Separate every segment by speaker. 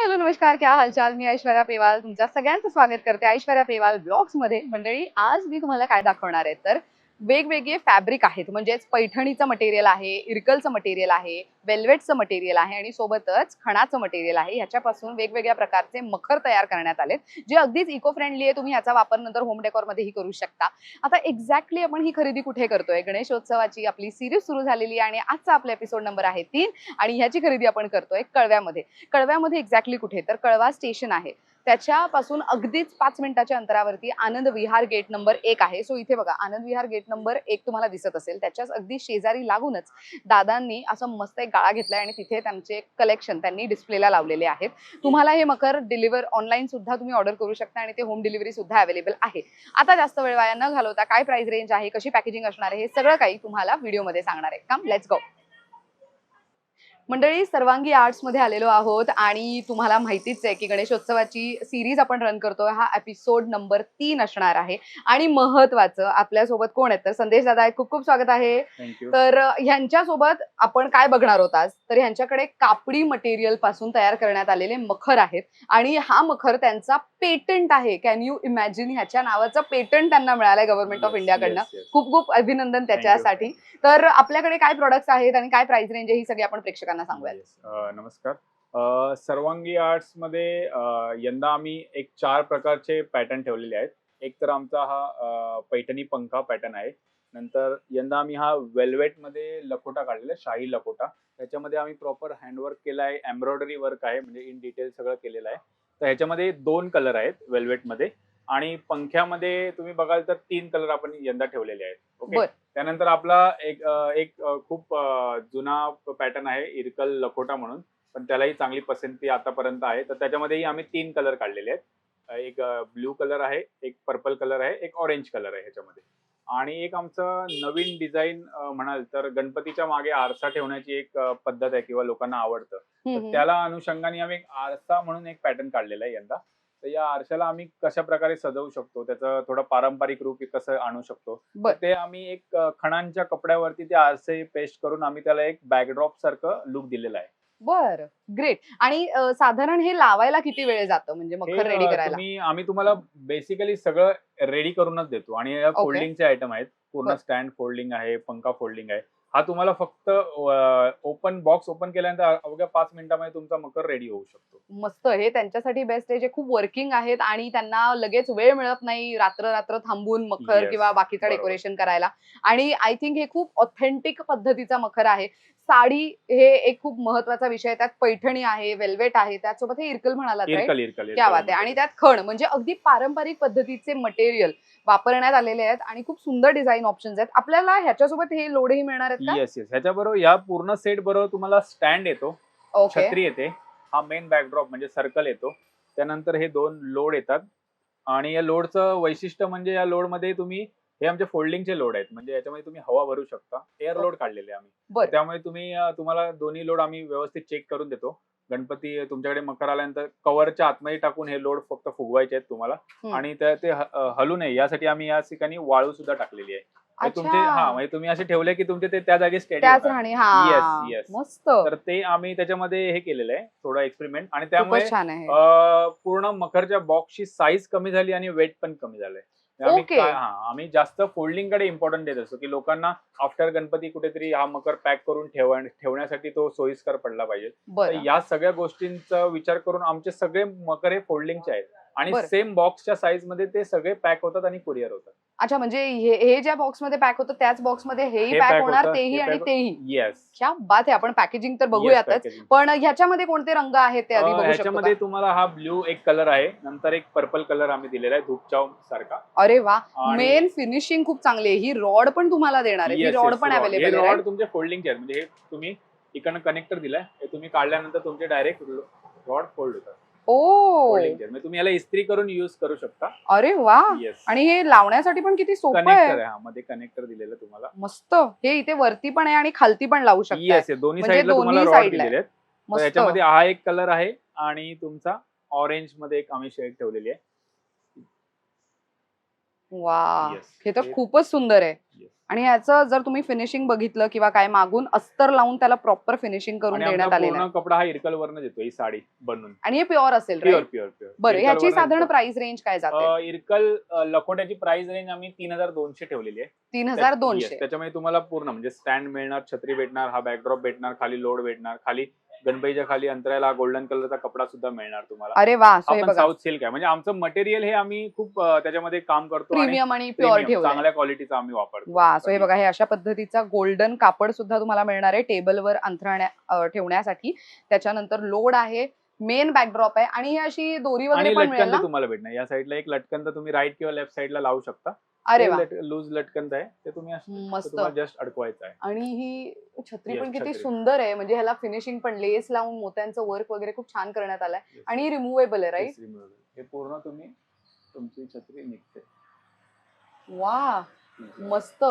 Speaker 1: Hello नमस्कार. क्या हालचाल? मी ऐश्वर्या पेवाल तुमच्या सगळ्यांचं स्वागत करते ऐश्वर्या पेवाल ब्लॉग्समध्ये मंडळी आज मी तुम्हाला काय दाखवणार आहे? तर वेगवेगळे फॅब्रिक आहेत. म्हणजेच पैठणीचं मटेरियल आहे इरकलचं मटेरियल आहे वेल्वेटचं मटेरियल आहे आणि सोबतच खणाचं मटेरियल आहे. ह्याच्यापासून वेगवेगळ्या प्रकारचे मखर तयार करण्यात आलेत जे अगदीच इको फ्रेंडली आहे. तुम्ही याचा वापर नंतर होम डेकॉरमध्येही करू शकता. आता एक्झॅक्टली आपण ही खरेदी कुठे करतोय? गणेशोत्सवाची आपली सिरीज सुरू झालेली आहे आणि आजचा आपला एपिसोड नंबर आहे तीन आणि ह्याची खरेदी आपण करतोय कळव्यामध्ये. कळव्यामध्ये एक्झॅक्टली कुठे? तर कळवा स्टेशन आहे. त्याच्यापासून अगदीच पाच मिनिटाच्या अंतरावरती आनंद विहार गेट नंबर एक आहे. सो इथे बघा आनंद विहार गेट नंबर एक तुम्हाला दिसत असेल. त्याच्याच अगदी शेजारी लागूनच दादांनी असं मस्त एक गाळा घेतलाय आणि तिथे त्यांचे कलेक्शन त्यांनी डिस्प्लेला लावलेले आहेत. तुम्हाला हे मकर डिलिव्हर ऑनलाईन सुद्धा तुम्ही ऑर्डर करू शकता आणि ते होम डिलिव्हरी सुद्धा अवेलेबल आहे. आता जास्त वेळ वाया न घालवता काय प्राइस रेंज आहे कशी पॅकेजिंग असणार आहे हे सगळं काही तुम्हाला व्हिडिओमध्ये सांगणार आहे. कम लेट्स गो मंडळी सर्वांगी आर्ट्समध्ये आलेलो आहोत आणि तुम्हाला माहितीच आहे की गणेशोत्सवाची सिरीज आपण रन करतोय. हा एपिसोड नंबर तीन असणार आहे. आणि महत्वाचं आपल्यासोबत कोण आहेत? तर संदेश दादा खूप खूप स्वागत आहे. तर ह्यांच्यासोबत आपण काय बघणार आज? तर ह्यांच्याकडे कापडी मटेरियलपासून तयार करण्यात आलेले मखर आहेत. आणि हा मखर त्यांचा पेटंट आहे. कॅन यू इमॅजिन ह्याच्या नावाचं पेटंट त्यांना मिळालंय गव्हर्नमेंट ऑफ इंडियाकडनं खूप खूप अभिनंदन त्याच्यासाठी. तर आपल्याकडे काय प्रोडक्ट्स आहेत आणि काय प्राइस रेंज आहे ही सगळी आपण प्रेक्षकांना सांगूयात.
Speaker 2: नमस्कार. सर्वांगी आर्ट्समध्ये यंदा आम्ही एक चार प्रकारचे पॅटर्न ठेवलेले आहेत. एक तर आमचा हा पैठणी पंखा पॅटर्न आहे. नंतर यंदा आम्ही हा वेल्वेटमध्ये लखोटा काढलेला आहे, शाही लखोटा. त्याच्यामध्ये आम्ही प्रॉपर हँडवर्क केला आहे एम्ब्रॉयडरी वर्क आहे म्हणजे इन डिटेल सगळं केलेलं आहे. तर ह्याच्यामध्ये दोन कलर आहेत वेल्वेटमध्ये. आणि पंख्यामध्ये तुम्ही बघाल तर तीन कलर आपण यंदा ठेवलेले आहेत. ओके
Speaker 1: बर.
Speaker 2: त्यानंतर आपला एक अ, एक अ, खूप अ, जुना पॅटर्न आहे इरकल लखोटा म्हणून. पण त्यालाही चांगली पसंती आतापर्यंत आहे. तर त्याच्यामध्येही आम्ही तीन कलर काढलेले आहेत. अ, एक ब्ल्यू कलर आहे एक पर्पल कलर आहे एक ऑरेंज कलर आहे ह्याच्यामध्ये. आणि एक आमचं नवीन डिझाईन म्हणाल तर गणपतीच्या मागे आरसा ठेवण्याची एक अ, पद्धत आहे किंवा लोकांना आवडतं.
Speaker 1: हम्म,
Speaker 2: तर
Speaker 1: हम्म.
Speaker 2: त्याला अनुषंगाने आम्ही एक आरसा म्हणून एक पॅटर्न काढलेला आहे यंदा. तर या आरशाला आम्ही कशा प्रकारे सजवू शकतो? त्याचं थोडं पारंपरिक रूप कसं आणू शकतो?
Speaker 1: बर.
Speaker 2: ते आम्ही एक अ, खणांच्या कपड्यावरती ते आरसे पेस्ट करून आम्ही त्याला एक बॅकड्रॉप सारखं लुक दिलेलं आहे.
Speaker 1: बर. ग्रेट आणि अं, साधारण हे लावायला किती वेळ जातं? म्हणजे मखर रेडी
Speaker 2: अ,
Speaker 1: करायला?
Speaker 2: तुम्ही आम्ही तुम्हाला बेसिकली सगळं रेडी करूनच देतो. आणि या फोल्डिंगचे आयटम आहेत. पूर्ण
Speaker 1: बर.
Speaker 2: स्टँड फोल्डिंग आहे पंखा फोल्डिंग आहे. हा तुम्हाला फक्त ओपन बॉक्स ओपन केल्यानंतर अवघ्या पाच मिनिटामध्ये तुमचा मकर रेडी होऊ शकतो.
Speaker 1: मस्त. हे त्यांच्यासाठी बेस्ट आहे. जे खूप वर्किंग आहेत आणि त्यांना लगेच वेळ मिळत नाही रात्र रात्र थांबून मखर
Speaker 2: Yes,
Speaker 1: किंवा बाकीचं. डेकोरेशन करायला. आणि आय थिंक हे खूप ऑथेंटिक पद्धतीचा मखर आहे. साडी हे एक खूप महत्त्वाचा विषय आहे. त्यात पैठणी आहे वेल्वेट आहे त्यासोबत हे इरकल
Speaker 2: इरकल
Speaker 1: क्या बात आहे. आणि त्यात खण म्हणजे अगदी पारंपरिक पद्धतीचे मटेरियल वापरण्यात आलेले आहेत आणि खूप सुंदर डिझाईन ऑप्शन्स आहेत. आपल्याला ह्याच्यासोबत हे लोडही मिळणार आहेत
Speaker 2: येस येस ह्याच्याबरोबर या पूर्ण सेट बरोबर तुम्हाला स्टँड येतो.
Speaker 1: ओके
Speaker 2: छत्री येते. हा मेन बॅकड्रॉप म्हणजे सर्कल येतो. त्यानंतर हे दोन लोड येतात. आणि या लोडचं वैशिष्ट्य म्हणजे या लोडमध्ये तुम्ही हे आमचे फोल्डिंगचे लोड आहेत. म्हणजे याच्यामध्ये तुम्ही हवा भरू शकता. एअर लोड काढलेले आम्ही. त्यामुळे तुम्ही तुम्हाला दोन्ही लोड आम्ही व्यवस्थित चेक करून देतो. गणपती तुमच्याकडे मकर आल्यानंतर कव्हरच्या आतमध्ये टाकून हे लोड फक्त फुगवायचे आहेत तुम्हाला. आणि ते हलू नये. यासाठी आम्ही या ठिकाणी वाळू सुद्धा टाकलेली आहे. म्हणजे तुमचे. हा म्हणजे तुम्ही असे ठेवले की तुमचे ते त्या जागी.
Speaker 1: मस्त.
Speaker 2: तर ते आम्ही त्याच्यामध्ये हे केलेलं आहे. थोडं एक्सपेरिमेंट आणि त्यामुळे पूर्ण मखरच्या बॉक्सची साईज कमी झाली आणि वेट पण कमी झालंय. आम्ही
Speaker 1: Okay.
Speaker 2: हा आम्ही जास्त फोल्डिंगकडे इम्पॉर्टन्ट देत असतो की लोकांना आफ्टर गणपती कुठेतरी हा मकर पॅक करून ठेव ठेवण्यासाठी तो सोयीस्कर पडला पाहिजे. तर
Speaker 1: बरं.
Speaker 2: या सगळ्या गोष्टींचा विचार करून आमचे सगळे मकर हे फोल्डिंगचे आहेत. आणि
Speaker 1: बरं.
Speaker 2: सेम बॉक्सच्या साईजमध्ये ते सगळे पॅक होतात आणि कुरिअर होतात.
Speaker 1: अच्छा म्हणजे हे हे ज्या बॉक्समध्ये पॅक होतं त्याच बॉक्समध्ये हेही
Speaker 2: हे
Speaker 1: पॅक
Speaker 2: pack
Speaker 1: होणार तेही
Speaker 2: हे
Speaker 1: आणि
Speaker 2: pack-
Speaker 1: तेही.
Speaker 2: येस
Speaker 1: क्या बात आहे आपण पॅकेजिंग तर बघूयातच. पण ह्याच्यामध्ये कोणते रंग आहेत ते आधी बघू शकतो?
Speaker 2: तुम्हाला हा ब्ल्यू एक कलर आहे नंतर एक पर्पल कलर आम्ही दिलेला आहे धूपचाव सारखा.
Speaker 1: अरे वा
Speaker 2: आणि-
Speaker 1: मेन फिनिशिंग खूप चांगली आहे. ही रॉड पण तुम्हाला देणार आहे. ही
Speaker 2: Yes,
Speaker 1: रॉड
Speaker 2: yes,
Speaker 1: पण
Speaker 2: rod.
Speaker 1: अवेलेबल
Speaker 2: रॉड तुमचे फोल्डिंगचे आहेत. म्हणजे हे तुम्ही इकडनं कनेक्टर दिलाय हे तुम्ही काढल्यानंतर तुमचे डायरेक्ट रॉड फोल्ड होतात.
Speaker 1: ओ.
Speaker 2: म्हणजे तुम्ही याला इस्त्री करून युज करू शकता.
Speaker 1: अरे वा.
Speaker 2: येस
Speaker 1: आणि हे लावण्यासाठी पण किती सोपं
Speaker 2: कनेक्टर
Speaker 1: आहे
Speaker 2: आहे. हा मध्ये कनेक्टर दिलेलं तुम्हाला.
Speaker 1: मस्त. हे इथे वरती पण आहे आणि खालती पण लावू शकता.
Speaker 2: येस दोन्ही
Speaker 1: म्हणजे
Speaker 2: साईडला तुम्हाला
Speaker 1: दोन्ही
Speaker 2: रॉड
Speaker 1: side ला.
Speaker 2: दिलेले आहेत. तर
Speaker 1: मस्त.
Speaker 2: याच्यामध्ये हा एक कलर आहे आणि तुमचा ऑरेंजमध्ये एक आम्ही शेड ठेवलेली आहे.
Speaker 1: वा.
Speaker 2: Yes.
Speaker 1: हे तर खूपच सुंदर आहे.
Speaker 2: Yes.
Speaker 1: आणि याचं जर तुम्ही फिनिशिंग बघितलं किंवा काय मागून अस्तर लावून त्याला प्रॉपर फिनिशिंग करून देण्यात आलेलं आहे.
Speaker 2: कपडा हा इरकल वरनं येतो ही साडी बनवून
Speaker 1: आणि हे प्युअर असेल
Speaker 2: प्युअर? प्युअर प्युअर
Speaker 1: बरं ह्याची साधारण प्राइस रेंज काय जाते?
Speaker 2: इरकल लखोट्याची प्राइस रेंज आम्ही तीन हजार दोनशे ठेवलेली आहे.
Speaker 1: तीन हजार दोनशे.
Speaker 2: त्याच्यामध्ये तुम्हाला पूर्ण म्हणजे स्टँड मिळणार छत्री भेटणार हा बॅकड्रॉप भेटणार खाली लोड भेटणार खाली गणपतीच्या खाली अंतरायला गोल्डन कलरचा कपडा सुद्धा मिळणार तुम्हाला.
Speaker 1: अरे वा सो हे
Speaker 2: आपण
Speaker 1: बघा.
Speaker 2: साऊथ सिल्क आहे. म्हणजे आमचं मटेरियल हे आम्ही खूप अ, त्याच्यामध्ये काम करतो आणि
Speaker 1: प्रीमियम आणि प्युअर
Speaker 2: premium,
Speaker 1: ठेवलं
Speaker 2: चांगल्या क्वालिटीचा आम्ही वापरतो.
Speaker 1: वा सो हे बघा हे अशा पद्धतीचा गोल्डन कापड सुद्धा तुम्हाला मिळणार आहे टेबलवर अंथरण्या अं, ठेवण्यासाठी. त्याच्यानंतर लोड आहे मेन बॅकड्रॉप आहे आणि ही अशी दोरी वगैरे
Speaker 2: आणि
Speaker 1: पण मिळेल
Speaker 2: लटकन
Speaker 1: ना?
Speaker 2: तुम्हाला भेटणार. या साईडला एक लटकन तर तुम्ही राईट किंवा लेफ्ट साईडला लावू शकता.
Speaker 1: अरे वा.
Speaker 2: लूज लटकन आहे ते तुम्ही असं-
Speaker 1: मस्त.
Speaker 2: तुम्हाला जस्ट अडकवायचं आहे.
Speaker 1: आणि ही छत्री
Speaker 2: Yes,
Speaker 1: पण किती
Speaker 2: छत्री.
Speaker 1: सुंदर आहे म्हणजे ह्याला फिनिशिंग पण लेस लावून मोत्यांचं वर्क वगैरे खूप छान करण्यात आलंय.
Speaker 2: Yes.
Speaker 1: आणि रिमुवेबल आहे राईट
Speaker 2: Yes, removable. हे पूर्ण तुम्ही तुमची छत्री निघते.
Speaker 1: वा मस्त.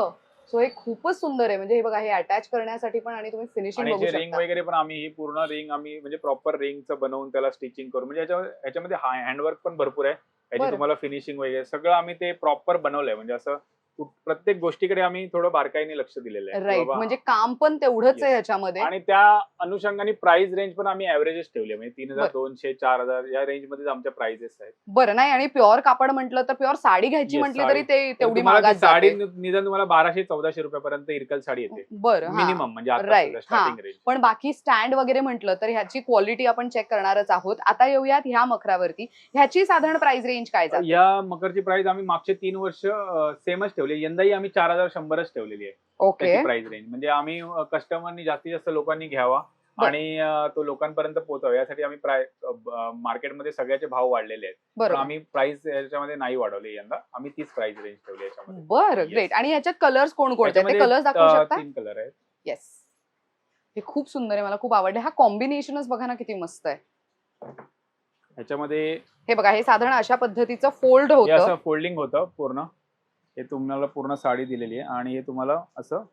Speaker 1: सो हे खूपच सुंदर आहे म्हणजे हे बघा हे अटॅच करण्यासाठी पण आणि तुम्ही फिनिशिंग
Speaker 2: आणि
Speaker 1: बघू
Speaker 2: जे रिंग
Speaker 1: शकता
Speaker 2: वगैरे पण आम्ही ही पूर्ण रिंग आम्ही म्हणजे प्रॉपर रिंगचं बनवून त्याला स्टिचिंग करू म्हणजे याच्या- याच्यामध्ये हँडवर्क पण भरपूर आहे. याची
Speaker 1: बरं.
Speaker 2: तुम्हाला फिनिशिंग वगैरे सगळं आम्ही ते प्रॉपर बनवलंय म्हणजे असं प्रत्येक गोष्टीकडे आम्ही थोडं बारकाईने लक्ष दिलेलं आहे.
Speaker 1: राईट
Speaker 2: बाबा-
Speaker 1: म्हणजे काम पण तेवढंच आहे
Speaker 2: Yes.
Speaker 1: ह्याच्यामध्ये.
Speaker 2: आणि त्या अनुषंगाने प्राइस रेंज पण आम्ही ऍव्हरेजेस ठेवले म्हणजे तीन हजार
Speaker 1: बरं.
Speaker 2: दोनशे चार हजार या रेंजमध्ये आमच्या प्राइजेस आहेत.
Speaker 1: बरं नाही आणि प्युअर कापड म्हटलं तर प्युअर साडी घ्यायची
Speaker 2: Yes,
Speaker 1: म्हटली
Speaker 2: साडी.
Speaker 1: तरी ते
Speaker 2: तर
Speaker 1: तेवढी
Speaker 2: तुम्हाला ती
Speaker 1: महागात
Speaker 2: साडी
Speaker 1: जाते.
Speaker 2: निदान तुम्हाला बाराशे चौदाशे रुपयापर्यंत इरकल साडी येते.
Speaker 1: बरं हा.
Speaker 2: मिनिमम म्हणजे
Speaker 1: Right,
Speaker 2: स्टार्टिंग रेंज
Speaker 1: पण बाकी स्टँड वगैरे म्हटलं तर ह्याची क्वालिटी आपण चेक करणारच आहोत. आता येऊयात ह्या मखरावरती. ह्याची साधारण प्राइस रेंज काय जाते?
Speaker 2: या मकरची प्राइस आम्ही मागचे तीन वर्ष सेमच ठेवली. यंदाही आम्ही चार हजार शंभरच ठेवलेली आहे.
Speaker 1: ओके.
Speaker 2: त्याची प्राइस रेंज म्हणजे आम्ही कस्टमरनी जास्तीत जास्त लोकांनी घ्यावा
Speaker 1: बरं.
Speaker 2: आणि अं, तो लोकांपर्यंत पोहोचावा. यासाठी आम्ही प्राय मार्केटमध्ये सगळ्याचे भाव वाढलेले आहेत. पण
Speaker 1: बरोबर.
Speaker 2: आम्ही प्राइस याच्यामध्ये नाही वाढवली यंदा. आम्ही तीच प्राइस रेंज ठेवली याच्यामध्ये.
Speaker 1: बरं
Speaker 2: Yes.
Speaker 1: ग्रेट आणि ह्याच्यात कलर्स कोण कोणते ते
Speaker 2: याच्यामध्ये,
Speaker 1: कलर्स दाखवू
Speaker 2: अं,
Speaker 1: शकता?
Speaker 2: तीन कलर आहेत.
Speaker 1: येस हे खूप सुंदर आहे. मला खूप आवडले. हा कॉम्बिनेशनच बघा ना किती मस्त आहे.
Speaker 2: ह्याच्यामध्ये
Speaker 1: हे बघा हे साधारण अशा पद्धतीचं फोल्ड
Speaker 2: हे
Speaker 1: होतं.
Speaker 2: असं फोल्डिंग होतं पूर्ण. हे तुम्हाला पूर्ण साडी दिलेली आहे आणि हे तुम्हाला असं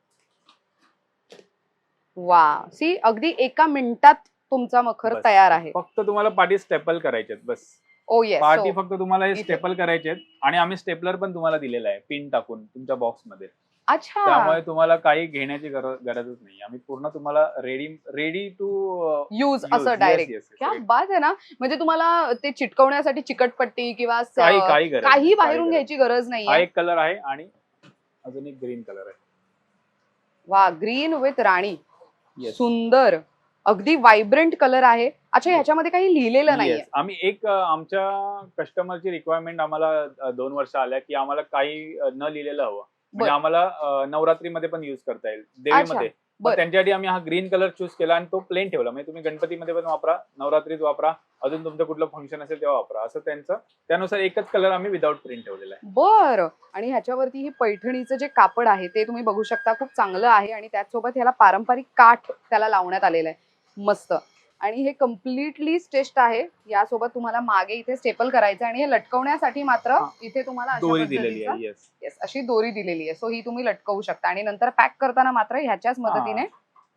Speaker 1: वा सी अगदी एका मिनिटात तुमचा मखर
Speaker 2: बस.
Speaker 1: तयार आहे.
Speaker 2: फक्त तुम्हाला पाठी स्टेपल करायचे आहेत बस.
Speaker 1: ओ येस
Speaker 2: पाठी फक्त तुम्हाला हे
Speaker 1: इथे.
Speaker 2: स्टेपल करायचे आहेत आणि आम्ही स्टेपलर पण तुम्हाला दिलेला आहे पिन टाकून तुमच्या बॉक्समध्ये
Speaker 1: अच्छा.
Speaker 2: त्यामुळे तुम्हाला काही घेण्याची गरज गरजच नाही आम्ही पूर्ण तुम्हाला रेडी रेडी टू
Speaker 1: यूज असं डायरेक्ट क्या बात आहे ना. म्हणजे तुम्हाला ते चिटकवण्यासाठी चिकटपट्टी किंवा
Speaker 2: काही काही गरज
Speaker 1: काही
Speaker 2: नाही,
Speaker 1: बाहेरून घ्यायची गरज
Speaker 2: नाही. हा एक कलर आहे आणि अजून एक ग्रीन कलर आहे.
Speaker 1: वा ग्रीन विथ राणी. सुंदर. अगदी व्हायब्रंट कलर आहे. अच्छा ह्याच्यामध्ये काही लिहिलेलं
Speaker 2: Yes. आम्ही एक आमच्या कस्टमरची रिक्वायरमेंट आम्हाला दोन वर्ष आल्या की आम्हाला काही न लिहिलेलं हवं. म्हणजे. आम्हाला नवरात्रीमध्ये पण युज करता येईल. देवीमध्ये. त्यांच्यासाठी आम्ही हा ग्रीन कलर चूज केला आणि तो प्लेन ठेवला. म्हणजे तुम्ही गणपतीमध्ये पण वापरा नवरात्रीत वापरा अजून तुमचं कुठलं फंक्शन असेल तेव्हा वापरा. असं त्यांचं त्यानुसार एकच कलर आम्ही विदाऊट प्रिंट ठेवलेला आहे.
Speaker 1: बर. आणि ह्याच्यावरती ही पैठणीचं जे कापड आहे ते तुम्ही बघू शकता खूप चांगलं आहे आणि त्याचसोबत ह्याला पारंपरिक काठ त्याला लावण्यात आलेलं आहे. मस्त. आणि हे कम्प्लिटली स्टेस्ट आहे. यासोबत तुम्हाला मागे इथे स्टेपल करायचं आणि हे लटकवण्यासाठी मात्र. इथे तुम्हाला अशा
Speaker 2: दोरी दिलेली
Speaker 1: पद्धतीचं-
Speaker 2: आहे येस
Speaker 1: Yes, अशी दोरी दिलेली आहे. सो ही तुम्ही लटकवू शकता. आणि नंतर पॅक करताना मात्र ह्याच्याच मदतीने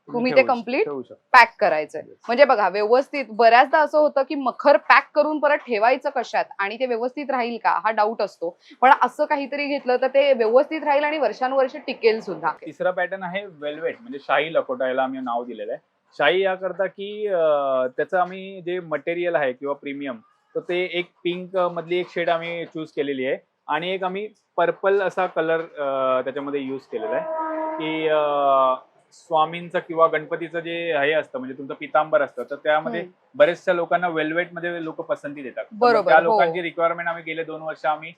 Speaker 1: तुम्ही ते complete
Speaker 2: ठेवू शकता.
Speaker 1: पॅक करायचंय. म्हणजे बघा व्यवस्थित बऱ्याचदा असं होतं की मखर पॅक करून परत ठेवायचं कशात आणि ते व्यवस्थित राहील का? हा डाऊट असतो. पण असं काहीतरी घेतलं तर ते व्यवस्थित राहील आणि वर्षानुवर्ष टिकेल सुद्धा.
Speaker 2: तिसरा पॅटर्न आहे वेल्वेट म्हणजे शाही लकोटा याला आम्ही नाव दिलेलं आहे. शाही याकरता की त्याचं आम्ही जे मटेरियल आहे किंवा प्रीमियम तर ते एक पिंक मधली एक शेड आम्ही चूज केलेली आहे आणि एक आम्ही पर्पल असा कलर त्याच्यामध्ये यूज केलेला आहे की स्वामींचं किंवा गणपतीचं जे हे असतं म्हणजे तुमचं पितांबर असतं तर त्यामध्ये. बरेचशा लोकांना वेल्वेटमध्ये लोक पसंती देतात त्या
Speaker 1: हो.
Speaker 2: लोकांची रिक्वायरमेंट आम्ही गेले दोन वर्ष आम्ही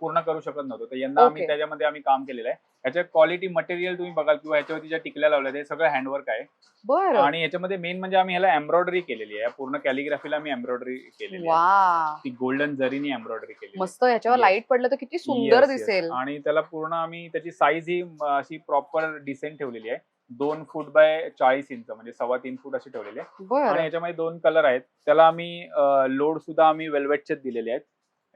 Speaker 2: पूर्ण करू शकत नव्हतो तर यंदा आम्ही. त्याच्यामध्ये आम्ही काम केलेलं आहे ह्याच्या क्वालिटी मटेरियल तुम्ही बघाल किंवा ह्याच्यावरती ज्या टिकल्या लावल्या ते सगळं हँडवर्क आहे.
Speaker 1: बरं.
Speaker 2: आणि याच्यामध्ये मेन म्हणजे आम्ही ह्याला एम्ब्रॉयडरी केलेली आहे. पूर्ण कॅलिग्राफीला आम्ही एम्ब्रॉयडरी केलेली आहे.
Speaker 1: वा
Speaker 2: ती गोल्डन जरीनी एम्ब्रॉयडरी आहे.
Speaker 1: मस्त याच्यावर
Speaker 2: Yes.
Speaker 1: लाइट पडलं तर किती सुंदर. दिसेल.
Speaker 2: आणि त्याला पूर्ण आम्ही त्याची साईज ही म, अशी प्रॉपर डिसेंट ठेवलेली आहे. दोन फूट बाय चाळीस इंच म्हणजे सव्वा तीन फूट अशी ठेवलेली आहे. आणि
Speaker 1: बरं
Speaker 2: याच्यामध्ये दोन कलर आहेत. त्याला आम्ही लोड सुद्धा आम्ही वेल्वेटचेच दिलेले आहेत.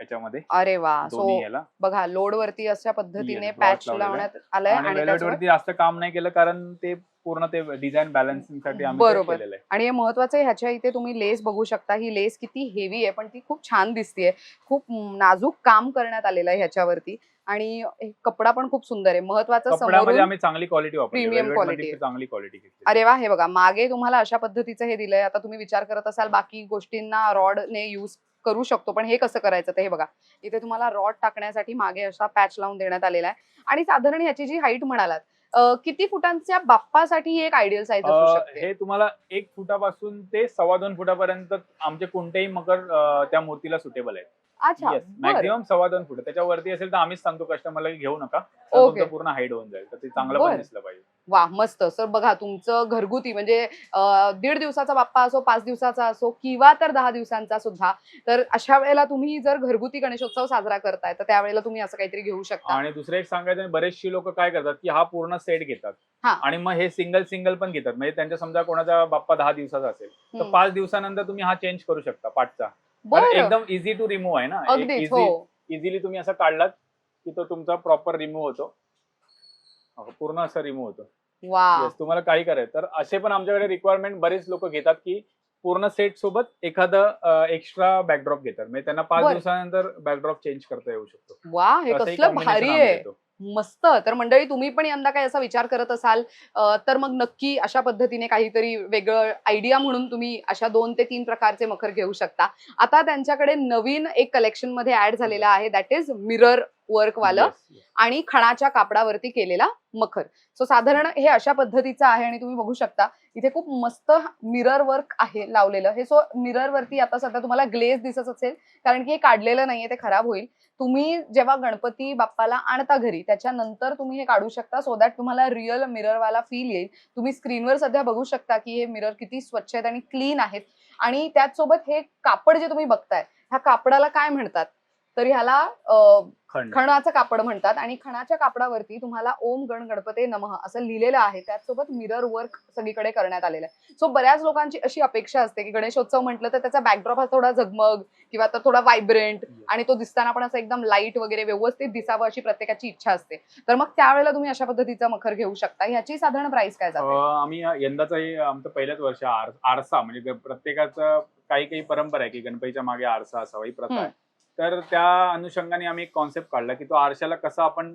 Speaker 2: याच्यामध्ये
Speaker 1: अरे वा. सो
Speaker 2: दोन्ही याला.
Speaker 1: बघा लोड वरती अशा पद्धतीने
Speaker 2: Yes,
Speaker 1: पॅच
Speaker 2: लावलेला.
Speaker 1: लावण्यात आलंय
Speaker 2: आणि
Speaker 1: आणि
Speaker 2: वेल्वेट
Speaker 1: त्याच्यावर-
Speaker 2: वरती जास्त काम नाही केलं कारण ते पूर्ण ते डिझाईन बॅलन्सिंगसाठी आम्ही ते
Speaker 1: बरोबर.
Speaker 2: केलेलं आहे.
Speaker 1: आणि हे महत्वाचं आहे ह्याच्या इथे तुम्ही लेस बघू शकता. ही लेस किती हेवी आहे पण ती खूप छान दिसतीये. खूप नाजूक काम करण्यात आलेलं आहे ह्याच्यावरती. आणि हे कपडा पण खूप सुंदर आहे. महत्वाचं
Speaker 2: कपड्यामध्ये
Speaker 1: समोरून
Speaker 2: आम्ही चांगली क्वालिटी वापरली.
Speaker 1: Premium
Speaker 2: Velvet मध्ये
Speaker 1: quality आहे.
Speaker 2: चांगली क्वालिटी घेतली.
Speaker 1: अरे वा हे बघा. मागे तुम्हाला अशा पद्धतीचं हे दिलंय. आता तुम्ही विचार करत असाल बाकी गोष्टींना रॉडने यूज करू शकतो. पण हे कसं करायचं ते हे बघा. इथे तुम्हाला रॉड टाकण्यासाठी मागे असा पॅच लावून देण्यात आलेला आहे. आणि साधारण याची जी हाईट म्हणालात किती फुटांच्या बाप्पासाठी एक आयडियल साईज असू
Speaker 2: अं,
Speaker 1: शकते?
Speaker 2: हे तुम्हाला एक फुटापासून ते सव्वा दोन फुटापर्यंत आमचे कोणतेही मकर त्या मूर्तीला सुटेबल आहेत.
Speaker 1: अच्छा.
Speaker 2: मॅक्झिमम सव्वा दोन फुट. त्याच्यावरती असेल तर आम्हीच सांगतो कस्टमरला घेऊ नका. पूर्ण हाईट होऊन जाईल. तर ते चांगलं. पण दिसलं पाहिजे.
Speaker 1: वा मस्त. सर बघा तुमचं घरगुती म्हणजे दीड दिवसाचा बाप्पा असो पाच दिवसाचा असो किंवा तर दहा दिवसांचा सुद्धा तर अशा वेळेला तुम्ही जर घरगुती गणेशोत्सव साजरा करताय तर त्यावेळेला तुम्ही असं काहीतरी घेऊ शकता.
Speaker 2: आणि दुसरं एक सांगायचं बरेचशी लोक काय करतात की हा पूर्ण सेट घेतात.
Speaker 1: हा.
Speaker 2: आणि मग हे सिंगल सिंगल पण घेतात. म्हणजे त्यांच्या समजा कोणाचा बाप्पा दहा दिवसाचा असेल तर. पाच दिवसानंतर तुम्ही हा चेंज करू शकता पाठचा. एकदम इझी टू रिमूव्ह आहे ना?
Speaker 1: अगदीच हो.
Speaker 2: इझिली तुम्ही असं काढलात की तो तुमचा प्रॉपर रिमूव्ह होतो. पूर्ण असं रिमूव्ह होतो.
Speaker 1: वा
Speaker 2: Yes, तुम्हाला काही करायचं. तर असे पण आमच्याकडे रिक्वायरमेंट बरेच लोक घेतात की पूर्ण सेट सोबत एखादं एक्स्ट्रा बॅकड्रॉप घेतात. म्हणजे त्यांना पाच
Speaker 1: बरं.
Speaker 2: दिवसानंतर बॅकड्रॉप चेंज करता येऊ शकतो.
Speaker 1: वा हे
Speaker 2: असंही
Speaker 1: कसलं
Speaker 2: combination
Speaker 1: भारी
Speaker 2: आम्ही
Speaker 1: आहे.
Speaker 2: देतो.
Speaker 1: मस्त. तर मंडळी तुम्ही पण यंदा काही असा विचार करत असाल अं, तर मग नक्की अशा पद्धतीने काहीतरी वेगळं आयडिया म्हणून तुम्ही अशा दोन ते तीन प्रकारचे मखर घेऊ शकता. आता त्यांच्याकडे नवीन एक कलेक्शनमध्ये ऍड झालेला आहे. दॅट इज मिरर वर्क वालं
Speaker 2: Yes, yes.
Speaker 1: आणि खणाच्या कापडावरती केलेला मखर. सो साधारण हे अशा पद्धतीचं आहे आणि तुम्ही बघू शकता इथे खूप मस्त मिरर वर्क आहे लावलेलं. हे सो मिरर वरती आता सध्या तुम्हाला ग्लेज दिसत असेल कारण की हे काढलेलं नाहीये ते खराब होईल. तुम्ही जेव्हा गणपती बाप्पाला आणता घरी त्याच्यानंतर तुम्ही हे काढू शकता सो दॅट तुम्हाला रिअल मिररवाला फील येईल. तुम्ही स्क्रीनवर सध्या बघू शकता की हे मिरर किती स्वच्छ आहेत आणि क्लीन आहेत. आणि त्याचसोबत हे कापड जे तुम्ही बघताय ह्या कापडाला काय म्हणतात? तर ह्याला खणाचं कापड म्हणतात आणि खणाच्या कापडावरती तुम्हाला ओम गण गणपते नमः असं लिहिलेलं आहे. त्याचसोबत मिरर वर्क सगळीकडे करण्यात आलेलं आहे. सो बऱ्याच लोकांची अशी अपेक्षा असते की गणेशोत्सव म्हटलं तर त्याचा बॅकड्रॉप हा थोडा झगमग किंवा तर थोडा व्हायब्रंट आणि तो दिसताना पण असं एकदम लाइट वगैरे व्यवस्थित दिसावं अशी प्रत्येकाची इच्छा असते. तर मग त्यावेळेला तुम्ही अशा पद्धतीचा मखर घेऊ शकता. ह्याची साधारण प्राइस काय जाते?
Speaker 2: आम्ही यंदाचं हे आमचं पहिल्याच वर्ष आरसा म्हणजे प्रत्येकाचं काही काही परंपरा आहे की गणपतीच्या मागे आरसा असावा ही प्रथा आहे. तर त्या अनुषंगाने आम्ही एक कॉन्सेप्ट काढला की तो आरशाला कसा आपण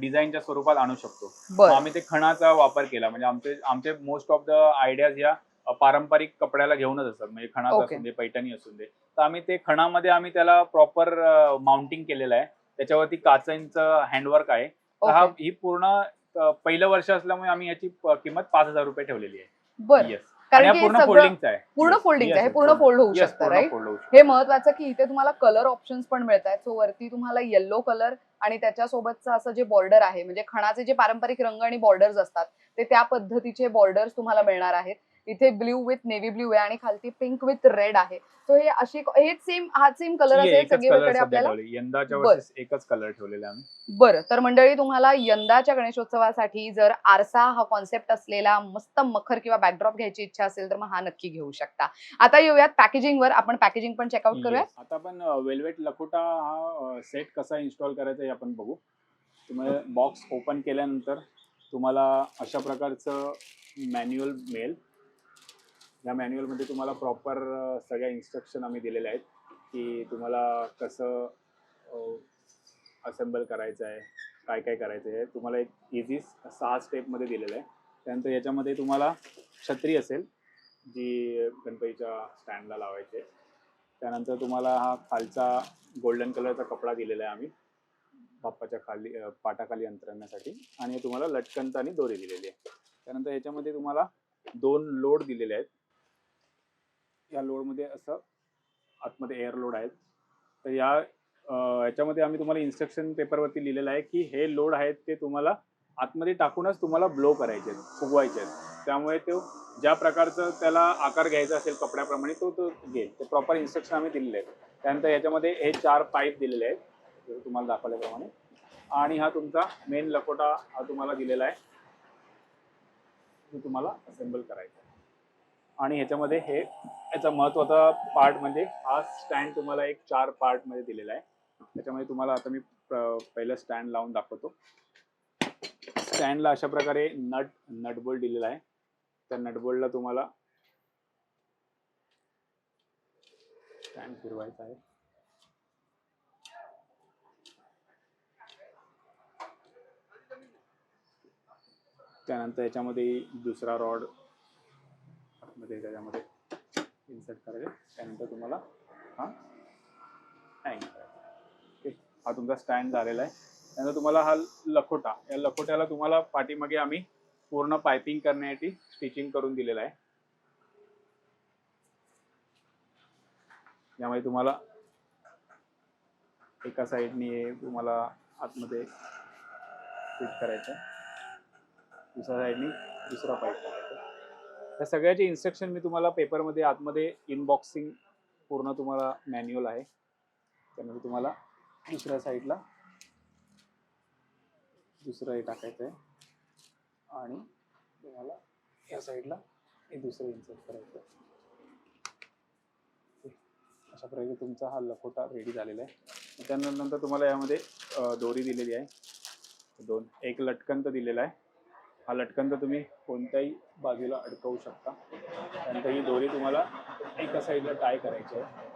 Speaker 2: डिझाईनच्या स्वरूपात आणू शकतो. आम्ही ते खणाचा वापर केला. म्हणजे आमचे आमचे मोस्ट ऑफ द आयडियाज या पारंपरिक कपड्याला घेऊनच असतात. म्हणजे खणाचं
Speaker 1: Okay.
Speaker 2: असून दे पैठणी असून दे. तर आम्ही ते खणामध्ये आम्ही त्याला प्रॉपर माउंटिंग केलेलं आहे. त्याच्यावरती काचांचं हँडवर्क आहे. तर हा ही पूर्ण पहिलं वर्ष असल्यामुळे आम्ही याची किंमत पाच हजार रुपये ठेवलेली आहे.
Speaker 1: बरं. कारण की
Speaker 2: पूर्ण
Speaker 1: सगळं
Speaker 2: फोल्डिंगचा आहे
Speaker 1: पूर्ण चा आहे, हे पूर्ण fold होऊ
Speaker 2: yes,
Speaker 1: शकतं,
Speaker 2: पूर्ण
Speaker 1: right?
Speaker 2: fold होऊ शकतं.
Speaker 1: हे महत्वाचं की इथे तुम्हाला कलर ऑप्शन्स पण मिळत आहेत सो वरती तुम्हाला येल्लो कलर आणि त्याच्यासोबतचं असं जे बॉर्डर आहे म्हणजे खणाचे जे पारंपरिक रंग आणि बॉर्डर्स असतात ते त्या पद्धतीचे बॉर्डर्स तुम्हाला मिळणार आहेत इथे ब्ल्यू विथ नेव्ही ब्ल्यू आहे आणि खालती पिंक विथ रेड आहे. सो हे अशी हेच सेम हा सेम कलर असेल सगळीकडे आपल्याला?
Speaker 2: यंदाच्या. वर्षी एकच कलर ठेवलेला आम्ही.
Speaker 1: बरं तर मंडळी तुम्हाला यंदाच्या गणेशोत्सवासाठी जर आरसा हा कॉन्सेप्ट असलेला मस्त मखर किंवा बॅकड्रॉप घ्यायची इच्छा असेल तर मग हा नक्की घेऊ शकता. आता येऊयात पॅकेजिंग वर. आपण पॅकेजिंग पण चेकआउट करूया.
Speaker 2: आता आपण वेल्वेट लखोटा हा सेट कसा इन्स्टॉल करायचा हे आपण बघू. तुम्हाला बॉक्स ओपन केल्यानंतर तुम्हाला अशा प्रकारचं मॅन्युअल मिळेल. या मॅन्युअलमध्ये तुम्हाला प्रॉपर सगळ्या इन्स्ट्रक्शन आम्ही दिलेल्या आहेत की तुम्हाला कसं असेंबल करायचं आहे काय काय करायचं आहे तुम्हाला एक इझी सहा स्टेपमध्ये दिलेलं आहे. त्यानंतर याच्यामध्ये तुम्हाला छत्री असेल जी गणपतीच्या स्टँडला लावायची त्यानंतर तुम्हाला हा खालचा गोल्डन कलरचा कपडा दिलेला आहे आम्ही बाप्पाच्या खाली पाटाखाली अंतरण्यासाठी. आणि तुम्हाला लटकंत आणि दोरी दिलेली आहे. त्यानंतर याच्यामध्ये तुम्हाला दोन लोड दिलेले आहेत. या लोडमध्ये असं आतमध्ये एअर लोड आहेत. तर या याच्यामध्ये आम्ही तुम्हाला इन्स्ट्रक्शन पेपरवरती लिहिलेलं आहे की हे लोड आहेत ते तुम्हाला आतमध्ये टाकूनच तुम्हाला ब्लो करायचे आहेत फुगवायचे आहेत. त्यामुळे तो ज्या प्रकारचं त्याला आकार घ्यायचा असेल कपड्याप्रमाणे तो तो घेईल. ते प्रॉपर इन्स्ट्रक्शन आम्ही दिलेले आहेत. त्यानंतर याच्यामध्ये हे चार पाईप दिलेले आहेत. जसं तुम्हाला दाखवल्याप्रमाणे. आणि हा तुमचा मेन लकोटा हा तुम्हाला दिलेला आहे. तो तुम्हाला असेंबल करायचा आहे. आणि ह्याच्यामध्ये हे याचा महत्त्वाचा पार्ट म्हणजे हा स्टँड तुम्हाला एक चार पार्टमध्ये दिलेला आहे. त्याच्यामध्ये तुम्हाला आता मी पहिलं स्टँड लावून दाखवतो. स्टँडला अशा प्रकारे नट नटबोल्ट दिलेला आहे. त्या नटबोल्टला तुम्हाला स्टँड फिरवायचा आहे. त्यानंतर याच्यामध्ये दुसरा रॉड ते त्याच्यामध्ये. इन्सर्ट करायचे. त्यानंतर तुम्हाला हा हँग करायचा. ओके हा तुमचा स्टँड झालेला आहे. त्यानंतर तुम्हाला हा लखोटा. या लखोट्याला तुम्हाला पाठीमागे आम्ही पूर्ण पायपिंग करण्यासाठी स्टिचिंग करून दिलेलं आहे. यामध्ये तुम्हाला एका साईडने तुम्हाला आतमध्ये फिट करायचं दुसऱ्या साईडनी दुसरा पाईप या सगळ्याचे इन्स्ट्रक्शन मी तुम्हाला पेपरमध्ये आतमध्ये इनबॉक्सिंग पूर्ण तुम्हाला मॅन्युअल आहे. त्यामध्ये तुम्हाला दुसऱ्या साईडला दुसरं हे टाकायचं आहे. आणि तुम्हाला या साईडला हे दुसरं इन्सर्ट करायचं आहे. अशा प्रकारे तुमचा हा लखोटा रेडी झालेला आहे. त्यानंतर तुम्हाला यामध्ये दोरी दिलेली आहे. दोन एक लटकन तर दिलेला आहे. हा लटकन तर तुम्ही कोणत्याही बाजूला अडकवू शकता. त्यानंतर ही दोरी तुम्हाला एका साईडला टाय करायची आहे.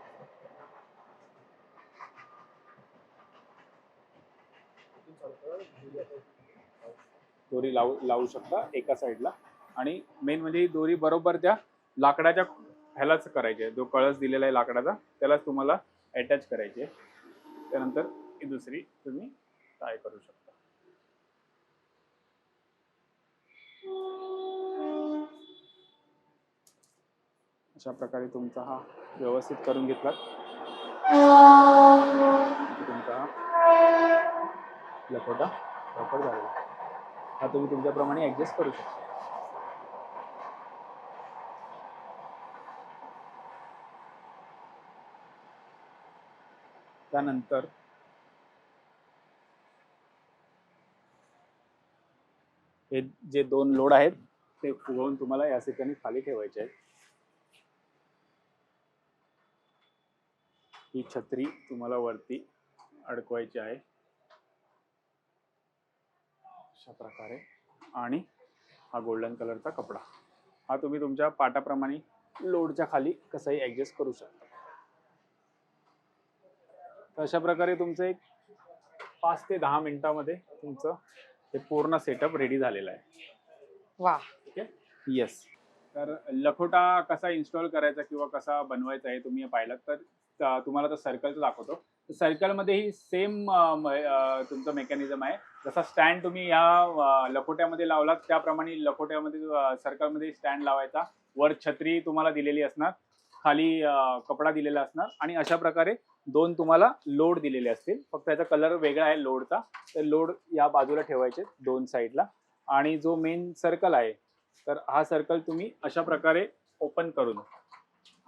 Speaker 2: दोरी लावू लावू शकता एका साईडला आणि मेन म्हणजे ही दोरी बरोबर त्या लाकडाच्या ह्यालाच करायची आहे. जो कळस दिलेला आहे लाकडाचा त्यालाच तुम्हाला अटॅच करायची आहे. त्यानंतर ही दुसरी तुम्ही टाय करू शकता. अशा प्रकारे तुमचा हा व्यवस्थित करून घेतला तुमचा हा लखोटा प्रॉपर झालेला हा तुम्ही तुमच्याप्रमाणे ऍडजस्ट करू शकता. त्यानंतर हे जे दोन लोड आहेत ते फुगवून तुम्हाला या ठिकाणी खाली ठेवायचे आहेत. ही छत्री तुम्हाला वरती अडकवायची आहे. अशा प्रकारे. आणि हा गोल्डन कलरचा कपडा. हा तुम्ही तुमच्या पाटाप्रमाणे लोडच्या खाली कसाही ऍडजस्ट करू शकता. तर अशा प्रकारे तुमचं एक पाच ते दहा मिनिटामध्ये तुमचं हे पूर्ण सेटअप रेडी झालेलं आहे.
Speaker 1: वा.
Speaker 2: येस तर लखोटा कसा इन्स्टॉल करायचा किंवा कसा बनवायचा हे तुम्ही पाहिलात तर तुम्हाला तर सर्कलचं दाखवतो. सर्कलमध्ये ही सेम तुमचं मेकॅनिझम आहे. जसा स्टँड तुम्ही या लखोट्यामध्ये लावलात त्याप्रमाणे लखोट्यामध्ये सर्कलमध्ये स्टँड लावायचा. वर छत्री तुम्हाला दिलेली असणार. खाली कपडा दिलेला असणार. आणि अशा प्रकारे दोन तुम्हाला लोड दिलेले असतील. फक्त याचा कलर वेगळा आहे लोडचा तर लोड या बाजूला ठेवायचे दोन साईडला आणि जो मेन सर्कल आहे तर हा सर्कल तुम्ही अशा प्रकारे ओपन करून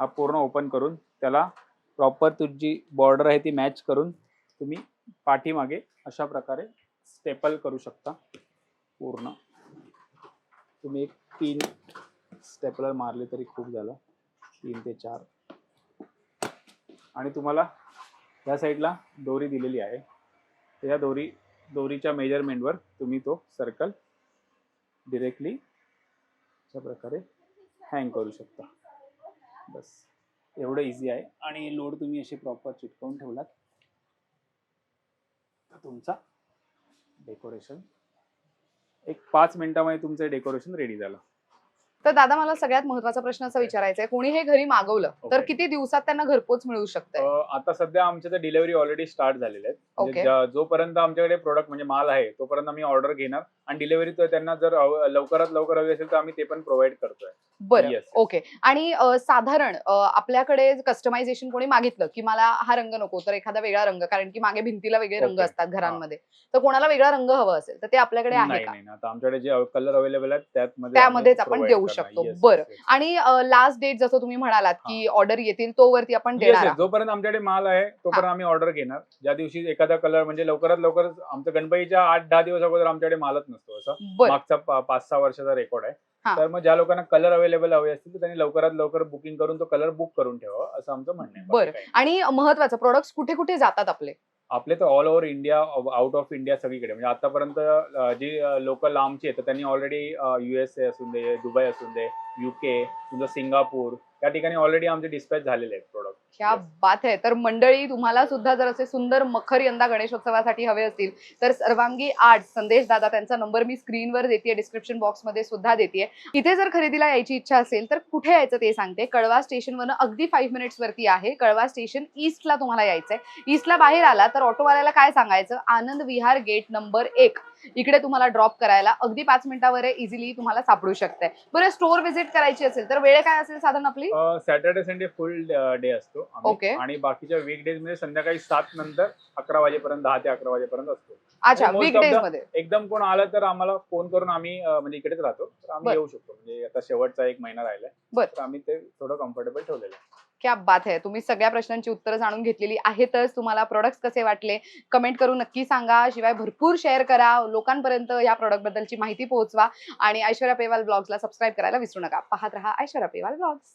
Speaker 2: हा पूर्ण ओपन करून त्याला प्रॉपर तुझी बॉर्डर आहे ती मॅच करून तुम्ही पाठीमागे अशा प्रकारे स्टेपल करू शकता पूर्ण. तुम्ही एक तीन स्टेपलर मारले तरी खूप झालं. तीन ते चार. आणि तुम्हाला या साईडला दोरी दिलेली आहे. या दोरी दोरीच्या मेजरमेंटवर तुम्ही तो सर्कल डिरेक्टली अशा प्रकारे हँग करू शकता. बस. एवढं इझी आहे. आणि लोड तुम्ही असे प्रॉपर चिटकवून ठेवलात. तुमचा डेकोरेशन एक पाच मिनिटामध्ये तुमचं डेकोरेशन रेडी झालं.
Speaker 1: तर दादा मला सगळ्यात महत्त्वाचा प्रश्न असा विचारायचा आहे कोणी हे घरी मागवलं तर. किती दिवसात त्यांना घरपोच मिळू शकते
Speaker 2: आता सध्या आमच्या तर डिलिव्हरी ऑलरेडी स्टार्ट झालेल्या आहेत. म्हणजे जोपर्यंत आमच्याकडे प्रोडक्ट म्हणजे माल आहे तोपर्यंत आम्ही ऑर्डर घेणार. आणि डिलिव्हरी त्यांना जर लवकरात लवकर हवी असेल तर आम्ही ते पण प्रोव्हाइड करतोय
Speaker 1: बरं
Speaker 2: Yes.
Speaker 1: ओके आणि अ, साधारण अ, आपल्याकडे कस्टमायझेशन कोणी मागितलं की मला हा रंग नको तर एखादा वेगळा रंग कारण की मागे भिंतीला वेगळे रंग
Speaker 2: Okay.
Speaker 1: असतात घरांमध्ये तर कोणाला वेगळा रंग हवा असेल तर ते आपल्याकडे आहे
Speaker 2: नाही
Speaker 1: का
Speaker 2: नाही नाही. आता आमच्याकडे जे कलर अवेलेबल आहेत त्यामध्ये
Speaker 1: त्यामध्येच आपण
Speaker 2: provide
Speaker 1: देऊ
Speaker 2: करणार.
Speaker 1: शकतो.
Speaker 2: Yes,
Speaker 1: बरं.
Speaker 2: yes.
Speaker 1: आणि लास्ट डेट जसं तुम्ही म्हणालात की ऑर्डर येतील तोवरती आपण
Speaker 2: Yes,
Speaker 1: देणार
Speaker 2: yes.
Speaker 1: आहात.
Speaker 2: जोपर्यंत आमच्याकडे माल आहे तोपर्यंत आम्ही ऑर्डर घेणार ज्या दिवशी एखादा कलर म्हणजे लवकरात लवकर आमचं गणपतीच्या आठ दहा दिवस अगोदर आमच्याकडे मालच नसतो असं
Speaker 1: बरं
Speaker 2: मागचा पाच सहा वर्षाचा रेकॉर्ड
Speaker 1: हा.
Speaker 2: आहे तर मग ज्या लोकांना कलर अवेलेबल हवे असतील तर त्यांनी लवकरात लवकर बुकिंग करून तो कलर बुक करून ठेवा असं आमचं म्हणणं आहे बाकी
Speaker 1: बरं.
Speaker 2: काही नाही.
Speaker 1: आणि महत्वाचं प्रोडक्ट्स कुठे कुठे जातात आपले
Speaker 2: आपले तर all over India out of India सगळीकडे. म्हणजे आतापर्यंत जी लोकल लांबची आहेत तर त्यांनी ऑलरेडी युएसए असून दे दुबई असून दे युके तुमचं सिंगापूर या ठिकाणी ऑलरेडी आमचे डिस्पॅच झालेले आहेत प्रोडक्ट
Speaker 1: क्या
Speaker 2: Yes.
Speaker 1: बात आहे तर मंडळी तुम्हाला सुद्धा जर असे सुंदर मखर यंदा गणेशोत्सवासाठी हवे असतील तर सर्वांगी आर्ट संदेश दादा त्यांचा नंबर मी स्क्रीनवर देते डिस्क्रिप्शन बॉक्समध्ये सुद्धा देते इथे जर खरेदीला यायची इच्छा असेल तर कुठे यायचं ते सांगते. कळवा स्टेशनवरनं अगदी फाईव्ह मिनिट्स वरती आहे. कळवा स्टेशन ईस्टला तुम्हाला यायचंय. ईस्टला बाहेर आला तर ऑटोवाल्याला काय सांगायचं? आनंद विहार गेट नंबर एक. इकडे तुम्हाला ड्रॉप करायला. अगदी पाच मिनिटावर इझिली तुम्हाला सापडू शकते बरं स्टोर व्हिजिट करायची असेल तर वेळ काय असेल साधारण आपली?
Speaker 2: सॅटर्डे संडे फुल डे असतो.
Speaker 1: Okay.
Speaker 2: आणि बाकीच्या वीकडेजमध्ये संध्याकाळी सात नंतर अकरा वाजेपर्यंत दहा ते अकरा वाजेपर्यंत असतो.
Speaker 1: अच्छा वीकडेज
Speaker 2: the-
Speaker 1: मध्ये.
Speaker 2: एकदम कोण आलं तर आम्हाला फोन करून आम्ही म्हणजे इकडेच राहतो. तर आम्ही. येऊ शकतो. म्हणजे आता शेवटचा एक महिना राहिलाय.
Speaker 1: बरं.
Speaker 2: तर आम्ही ते थोडं कम्फर्टेबल ठेवलेलं आहे.
Speaker 1: क्या बात आहे तुम्ही सगळ्या प्रश्नांची उत्तरं जाणून घेतलेली आहेतच. तुम्हाला प्रोडक्ट्स कसे वाटले? कमेंट करून नक्की सांगा. शिवाय भरपूर शेअर करा. लोकांपर्यंत या प्रॉडक्ट बद्दलची माहिती पोहोचवा. आणि ऐश्वर्या पेवाल ब्लॉग्सला सबस्क्राईब करायला विसरू नका. पाहत रहा ऐश्वर्या पेवाल ब्लॉग्स